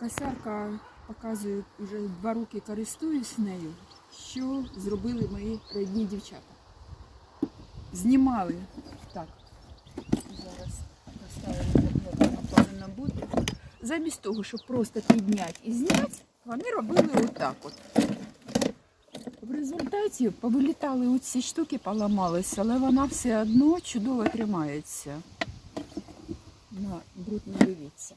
Косарка показує, вже два роки користуюсь нею, що зробили мої рідні дівчата. Знімали так. Зараз поставили як бути. Замість того, щоб просто підняти і зняти, вони робили отак от. В результаті повилітали оці штуки, поламалися, але вона все одно чудово тримається. На бруд не дивіться.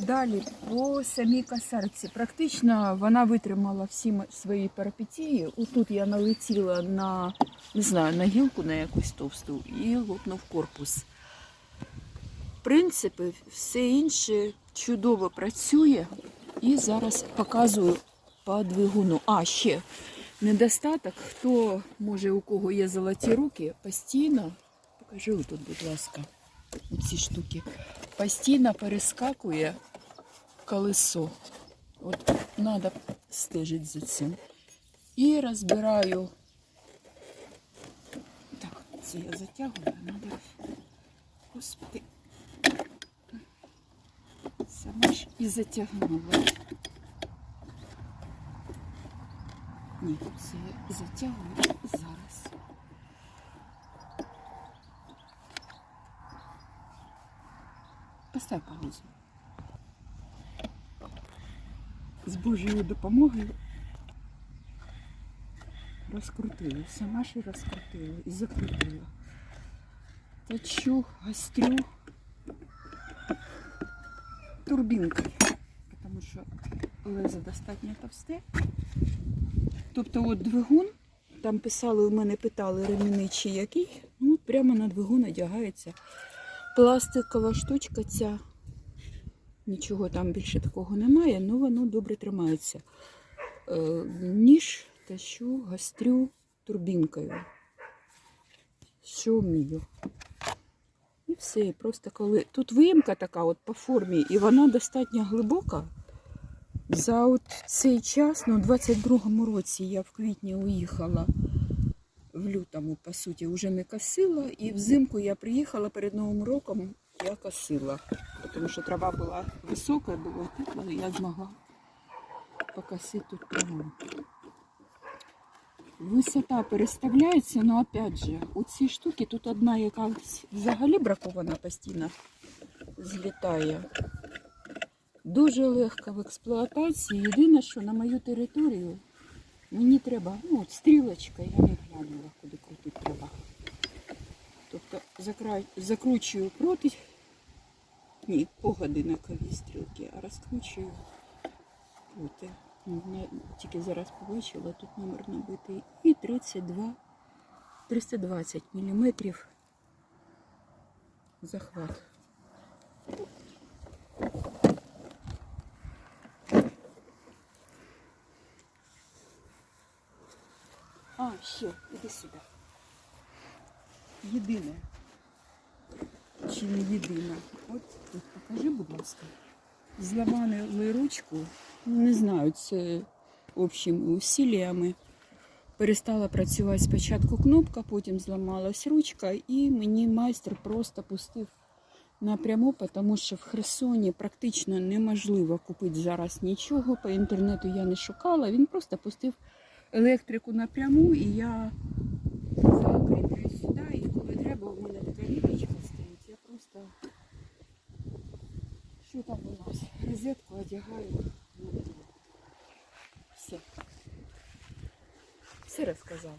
Далі по самій касарці. Практично вона витримала всі свої перипетії. Отут я налетіла на, не знаю, на гілку на якусь товсту і лопнув корпус. В принципі, все інше чудово працює. І зараз показую по двигуну. А, ще недостаток. Хто може, у кого є золоті руки, постійно, покажи тут, будь ласка, ці штуки. Постійно перескакує колесо. От треба стежити за цим. І розбираю. Так, це я затягую, треба. Господи. Сама ж і затягнула. Ні, це я затягую зараз. Постав паузу. З Божою допомогою розкрутила, сама ж розкрутила і закрутила. Точу, гострю турбінкою, тому що лезо достатньо товсте. Тобто от двигун, там писали, у мене питали ремінний який, ну прямо на двигун одягається пластикова штучка ця. Нічого там більше такого немає, але воно добре тримається. Е, ніж тащу, гострю турбінкою. Що вмію. І все. Просто коли. Тут виїмка така от по формі, і вона достатньо глибока. За от цей час, ну, у 22-му році я в квітні уїхала в лютому, по суті, вже не косила. І взимку я приїхала перед Новим роком, я косила. Тому що трава була висока, було тепло, і я змогла покосити тут траву. Висота переставляється, але опять же, у ці штуки тут одна, яка взагалі бракована постійно, злітає. Дуже легко в експлуатації. Єдине, що на мою територію мені треба, ну, от стрілочка, я не глянула, Закрай, закручую проти, ні, по годинниковій стрілки, а розкручую проти. Ну, Я тільки зараз побачила, тут номер набитий. І 32, 320 мм захват. А, ще, іди сюди. Єдине. Чи не єдине? От тут покажи, будь ласка. Зламали ручку. Не знаю, це общими усіллями. Перестала працювати спочатку кнопка, потім зламалась ручка, і мені майстер просто пустив напряму, тому що в Херсоні практично неможливо купити зараз нічого. По інтернету я не шукала. Він просто пустив електрику напряму, і я закріплюю сюди, і коли треба, у мене така ліпочка стоїть. Я просто що там у нас? Розетку одягаю. Все. Все розказала.